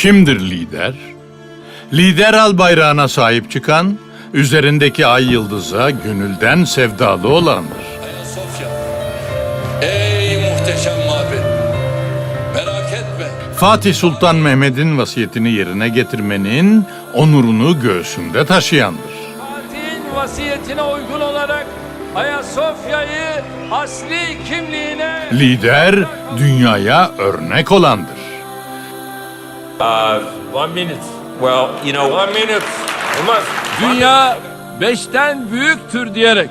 Kimdir lider? Lider al bayrağına sahip çıkan, üzerindeki ay yıldıza gönülden sevdalı olandır. Ayasofya. Ey muhteşem mabet. Merak etme. Fatih Sultan Mehmet'in vasiyetini yerine getirmenin onurunu göğsünde taşıyandır. Fatih'in vasiyetine uygun olarak Ayasofya'yı asli kimliğine Lider dünyaya örnek olandır. One minute. Well, you know, One minute. Olmaz. Dünya beşten büyüktür diyerek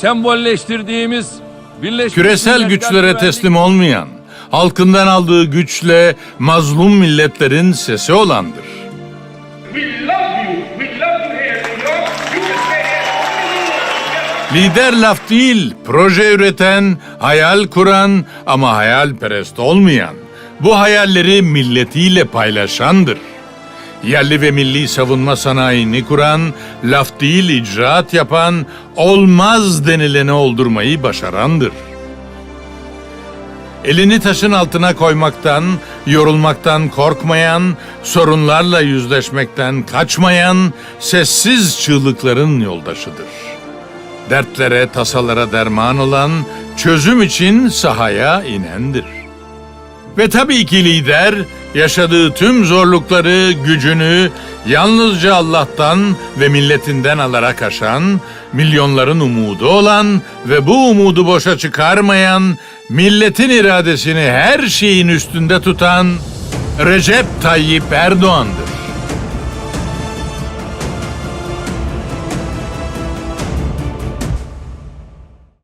sembolleştirdiğimiz Birleşmiş Küresel Milletler güçlere Güvenlik- teslim olmayan, halkından aldığı güçle mazlum milletlerin sesi olandır. We love you. We love you here in New York. You can stay here. Lider laf değil, proje üreten, hayal kuran ama hayalperest olmayan, bu hayalleri milletiyle paylaşandır. Yerli ve milli savunma sanayini kuran, laf değil icraat yapan, olmaz denileni oldurmayı başarandır. Elini taşın altına koymaktan, yorulmaktan korkmayan, sorunlarla yüzleşmekten kaçmayan, sessiz çığlıkların yoldaşıdır dertlere, tasalara derman olan, çözüm için sahaya inendir. Ve tabii ki lider, yaşadığı tüm zorlukları, gücünü yalnızca Allah'tan ve milletinden alarak aşan, milyonların umudu olan ve bu umudu boşa çıkarmayan, milletin iradesini her şeyin üstünde tutan Recep Tayyip Erdoğan'dır.